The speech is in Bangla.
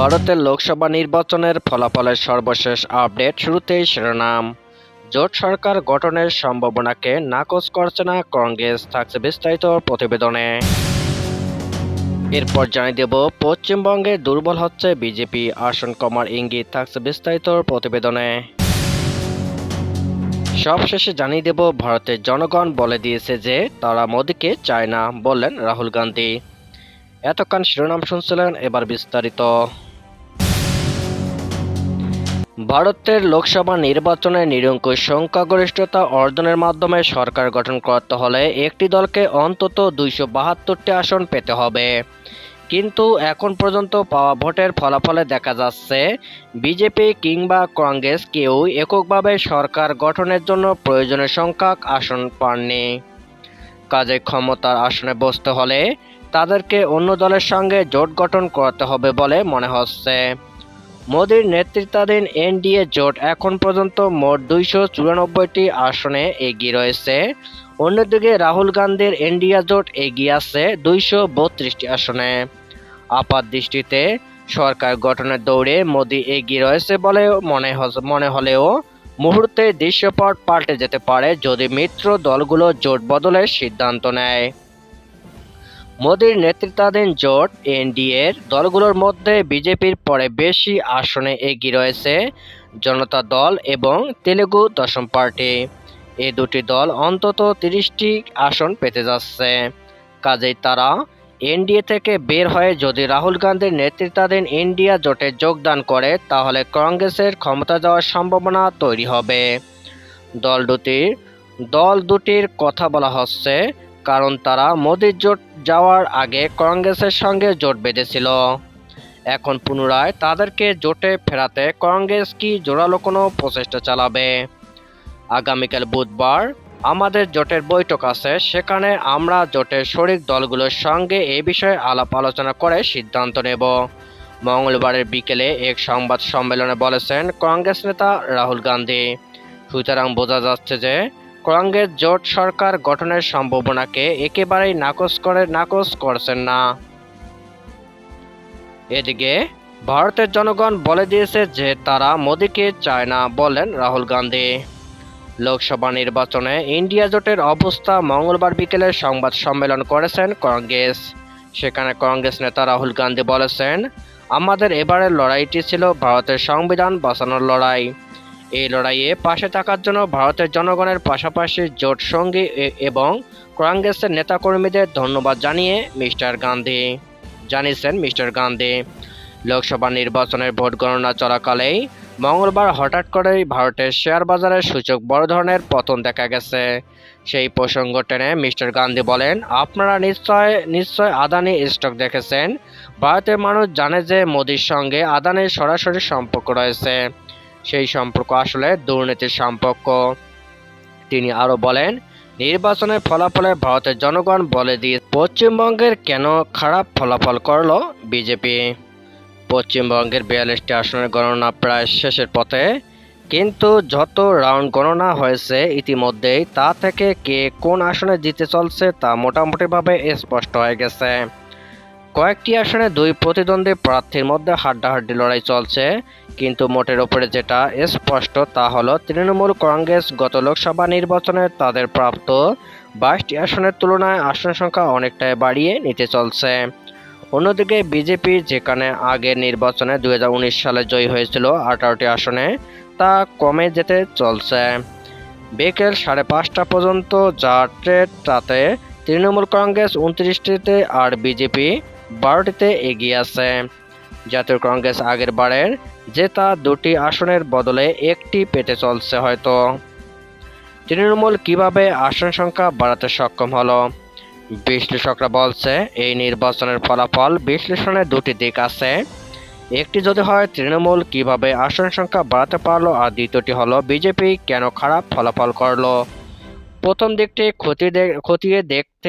ভারতের লোকসভা নির্বাচনের ফলাফলের সর্বশেষ আপডেট শুরুতেই শিরোনাম। জোট সরকার গঠনের সম্ভাবনাকে নাকচ করছে না কংগ্রেস, থাকছে বিস্তারিত প্রতিবেদনে। এরপর জানিয়ে দেব, পশ্চিমবঙ্গে দুর্বল হচ্ছে বিজেপি। আসন কমার ইঙ্গিত, থাকছে বিস্তারিত প্রতিবেদনে। সবশেষে জানিয়ে দেব, ভারতের জনগণ বলে দিয়েছে যে তারা মোদীকে চায় না বললেন রাহুল গান্ধী। এতক্ষণ শিরোনাম শুনছিলেন, এবার বিস্তারিত। ভারতের লোকসভা নির্বাচনে নিরঙ্কুশ সংখ্যাগরিষ্ঠতা অর্জনের মাধ্যমে সরকার গঠন করতে হলে একটি দলকে অন্তত দুইশো বাহাত্তরটি আসন পেতে হবে। কিন্তু এখন পর্যন্ত পাওয়া ভোটের ফলাফলে দেখা যাচ্ছে, বিজেপি কিংবা কংগ্রেস কেউ এককভাবে সরকার গঠনের জন্য প্রয়োজনীয় সংখ্যক আসন পাননি। কাজে ক্ষমতার আসনে বসতে হলে তাদেরকে অন্য দলের সঙ্গে জোট গঠন করতে হবে বলে মনে হচ্ছে। মোদীর নেতৃত্বাধীন এনডিএ জোট এখন পর্যন্ত মোট দুইশো চুরানব্বইটি আসনে এগিয়ে রয়েছে। অন্যদিকে রাহুল গান্ধীর এনডিএ জোট এগিয়ে আছে দুইশো বত্রিশটি আসনে। আপাত দৃষ্টিতে সরকার গঠনের দৌড়ে মোদী এগিয়ে রয়েছে বলে মনে মনে হলেও মুহূর্তে দৃশ্যপট পাল্টে যেতে পারে যদি মিত্র দলগুলো জোট বদলের সিদ্ধান্ত নেয়। মোদীর নেতৃত্বাধীন জোট এনডিএর দলগুলোর মধ্যে বিজেপির পরে বেশি আসনে এগিয়ে রয়েছে জনতা দল এবং তেলেগু দশম পার্টি। এ দুটি দল অন্তত তিরিশটি আসন পেতে যাচ্ছে। কাজেই তারা এনডিএ থেকে বের হয়ে যদি রাহুল গান্ধীর নেতৃত্বাধীন ইন্ডিয়া জোটে যোগদান করে, তাহলে কংগ্রেসের ক্ষমতা যাওয়ার সম্ভাবনা তৈরি হবে। দল দুটির দল দুটির কথা বলা হচ্ছে কারণ তারা মোদির জোট যাওয়ার আগে কংগ্রেসের সঙ্গে জোট বেঁধেছিল। এখন পুনরায় তাদেরকে জোটে ফেরাতে কংগ্রেস কি জোরালো কোনো প্রচেষ্টা চালাবে? আগামীকাল বুধবার আমাদের জোটের বৈঠক আছে, সেখানে আমরা জোটের শরিক দলগুলোর সঙ্গে এ বিষয়ে আলাপ আলোচনা করে সিদ্ধান্ত নেব। মঙ্গলবারের বিকেলে এক সংবাদ সম্মেলনে বলেছেন কংগ্রেস নেতা রাহুল গান্ধী। সুতরাং বোঝা যাচ্ছে যে কংগ্রেস জোট সরকার গঠনের সম্ভাবনাকে একেবারেই নাকচ করে নাকচ করছেন না। এদিকে ভারতের জনগণ বলে দিয়েছে যে তারা মোদীকে চায় না বলেন রাহুল গান্ধী। লোকসভা নির্বাচনে ইন্ডিয়া জোটের অবস্থা মঙ্গলবার বিকেলে সংবাদ সম্মেলন করেছেন কংগ্রেস। সেখানে কংগ্রেস নেতা রাহুল গান্ধী বলেছেন, আমাদের এবারের লড়াইটি ছিল ভারতের সংবিধান বাঁচানোর লড়াই। এই লড়াইয়ে পাশে থাকার জন্য ভারতের জনগণের পাশাপাশি জোট সঙ্গী এবং কংগ্রেসের নেতাকর্মীদের ধন্যবাদ জানিয়ে মিস্টার গান্ধী জানিয়েছেন মিস্টার গান্ধী। লোকসভা নির্বাচনের ভোট গণনা চলাকালেই মঙ্গলবার হঠাৎ করেই ভারতের শেয়ার বাজারের সূচক বড় ধরনের পতন দেখা গেছে। সেই প্রসঙ্গ টেনে মিস্টার গান্ধী বলেন, আপনারা নিশ্চয় নিশ্চয় আদানি স্টক দেখেছেন। ভারতের মানুষ জানে যে মোদির সঙ্গে আদানির সরাসরি সম্পর্ক রয়েছে। সেই সম্পর্ক আসলে দুর্নীতির সম্পর্ক। তিনি আরও বলেন, নির্বাচনের ফলাফলে ভারতের জনগণ বলে দিয়ে পশ্চিমবঙ্গের কেন খারাপ ফলাফল করল বিজেপি। পশ্চিমবঙ্গের বিয়াল্লিশটি আসনের গণনা প্রায় শেষের পথে, কিন্তু যত রাউন্ড গণনা হয়েছে ইতিমধ্যেই তা থেকে কে কোন আসনে জিতে চলছে তা মোটামুটিভাবে স্পষ্ট হয়ে গেছে। কয়েকটি আসনে দুই প্রতিদ্বন্দ্বী প্রার্থীর মধ্যে হাড্ডাহাড্ডি লড়াই চলছে, কিন্তু মোটের ওপরে যেটা স্পষ্ট তা হলো তৃণমূল কংগ্রেস গত লোকসভা নির্বাচনে তাদের প্রাপ্ত বাইশটি আসনের তুলনায় আসন সংখ্যা অনেকটাই বাড়িয়ে নিতে চলছে। অন্যদিকে বিজেপি যেখানে আগের নির্বাচনে দু হাজার উনিশ সালে জয়ী হয়েছিল আঠারোটি আসনে, তা কমে যেতে চলছে। বিকেল সাড়ে পাঁচটা পর্যন্ত যা ট্রেড তাতে তৃণমূল কংগ্রেস উনত্রিশটিতে আর বিজেপি বারোটিতে এগিয়ে আছে। জাতীয় কংগ্রেস আগের বারের জেতা দুটি আসনের বদলে একটি পেতে চলছে হয়তো। তৃণমূল কীভাবে আসন সংখ্যা বাড়াতে সক্ষম হলো? বিশ্লেষকরা বলছে, এই নির্বাচনের ফলাফল বিশ্লেষণে দুটি দিক আছে। একটি যদি হয়, তৃণমূল কীভাবে আসন সংখ্যা বাড়াতে পারল আর দ্বিতীয়টি হলো, বিজেপি কেন খারাপ ফলাফল করল? প্রথম দিকটি দে- খতিয়ে দেখতে